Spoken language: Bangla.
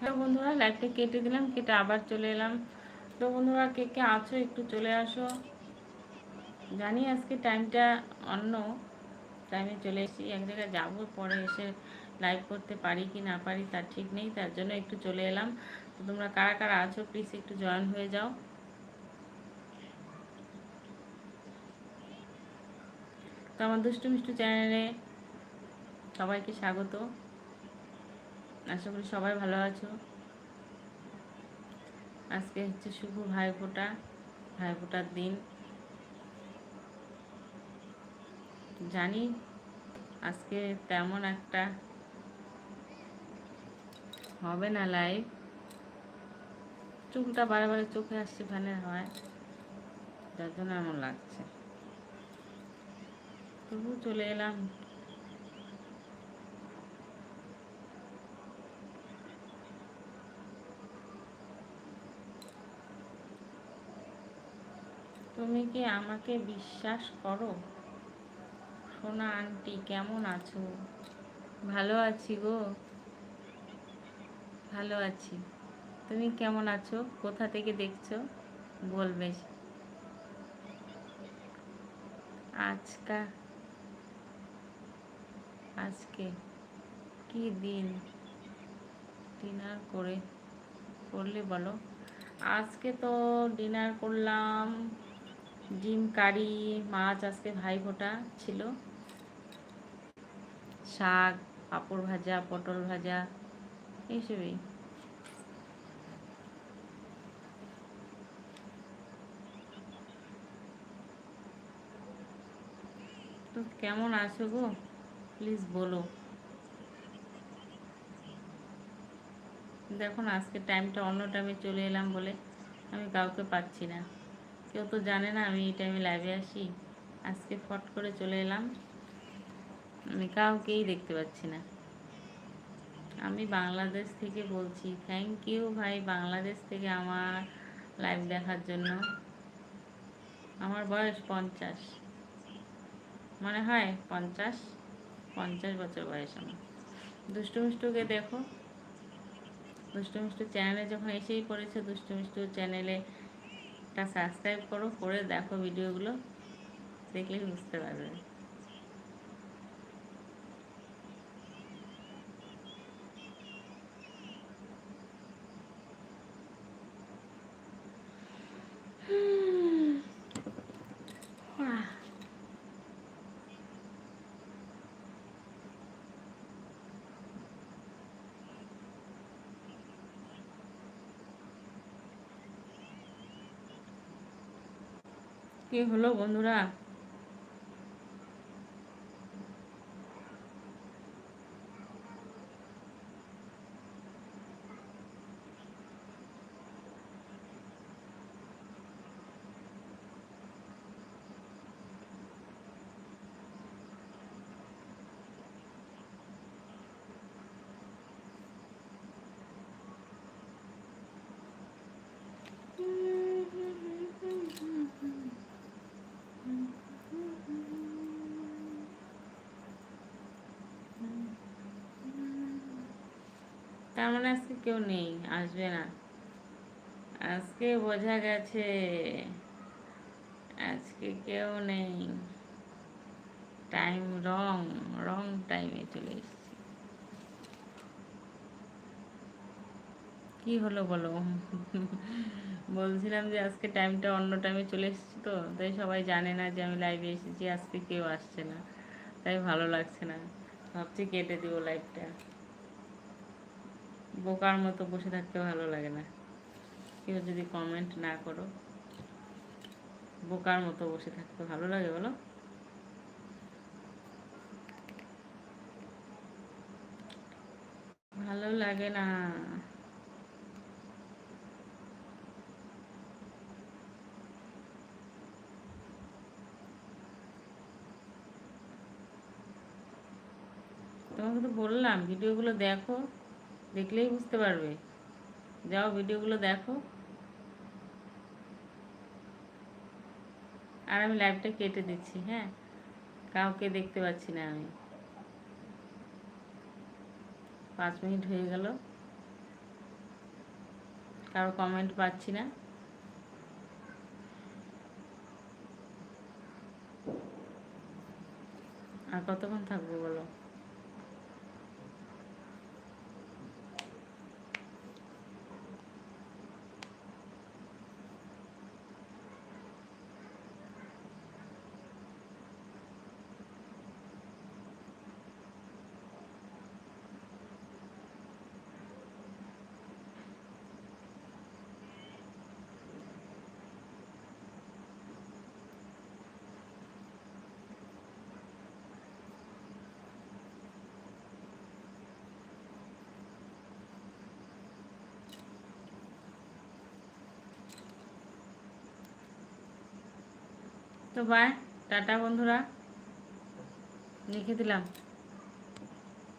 হ্যালো বন্ধুরা লাইভটা কেটে দিলাম, কেটে আবার চলে এলাম। তো বন্ধুরা কে কে আছো একটু চলে আসো। জানি আজকে টাইমটা অন্য টাইমে চলে এসেছি। এক জায়গায় যাব, পরে এসে লাইভ করতে পারি কি না পারি তার ঠিক নেই, তার জন্য একটু চলে এলাম। তো তোমরা কারা কারা আছো প্লিজ একটু জয়েন হয়ে যাও। তো আমার দুষ্টু মিষ্টু চ্যানেলে সবাইকে স্বাগত। আশা করি সবাই ভালো আছো। আজকে হচ্ছে শুভ ভাইফোঁটা, ভাইফোঁটার দিন। জানি আজকে তেমন একটা হবে না লাইভ চুলটা বারে বারে চোখে আসছে, ফ্যানের হয়। যার জন্য এমন লাগছে। তবু চলে এলাম। তুমি কি আমাকে বিশ্বাস করো? সোনা আন্টি, কেমন আছো? ভালো আছি গো। ভালো আছি। তুমি কেমন আছো? কোথা থেকে দেখছ? বলবে আজকা, আজকে কি দিন? ডিনার করে, করলে বলো। আজকে তো ডিনার করলাম ডিম, কারি, মাছ আজকে ভাই ফোটা ছিল। শাক, পাঁপড় ভাজা, পটল ভাজা, এইসবই। তো কেমন আছো গো? প্লিজ বলো। দেখুন আজকে টাইমটা অন্য টাইমে চলে এলাম বলে আমি কাউকে পাচ্ছি না। কেউ তো জানে না, আমি এই টাইমে লাইভে আসি। আজকে ফট করে চলে এলাম। আমি কাউকেই দেখতে পাচ্ছি না। আমি বাংলাদেশ থেকে বলছি থ্যাংক ইউ ভাই বাংলাদেশ থেকে আমার লাইভ দেখার জন্য। আমার বয়স পঞ্চাশ। মনে হয় পঞ্চাশ পঞ্চাশ বছর বয়স আমার। দুষ্টু মিষ্টুকে দেখো। দুষ্টু মিষ্টু চ্যানেলে যখন এসেই পড়েছে, দুষ্টু মিষ্টু চ্যানেলে সাবস্ক্রাইব করো করে দেখো ভিডিওগুলো দেখলে বুঝতে পারবে। কি হলো বন্ধুরা তার মানে আজকে কেউ নেই, আসবে না। আজকে বোঝা গেছে, আজকে কেউ নেই। টাইম রং রং টাইমে চলে এসেছি। কি হলো বলো? বলছিলাম যে আজকে টাইমটা অন্য টাইমে চলে এসেছি তো, তাই সবাই জানে না যে আমি লাইভে এসেছি, আজকে কেউ আসছে না। তাই ভালো লাগছে না। ভাবছি কেটে দিব লাইভটা বোকার মতো বসে থাকতে ভালো লাগে না। কেউ যদি কমেন্ট না করো, বোকার মতো বসে থাকতে ভালো লাগে বলো। ভালো লাগে না। তোমাকে তো বললাম ভিডিওগুলো দেখো। দেখলেই বুঝতে পারবে। যাও, ভিডিওগুলো দেখো। আর আমি লাইভটা কেটে দিচ্ছি হ্যাঁ? কাউকে দেখতে পাচ্ছি না আমি। পাঁচ মিনিট হয়ে গেল। কারও কমেন্ট পাচ্ছি না। আর কতক্ষণ থাকব বলো তো বাই টাটা বন্ধুরা। লিখে দিলাম।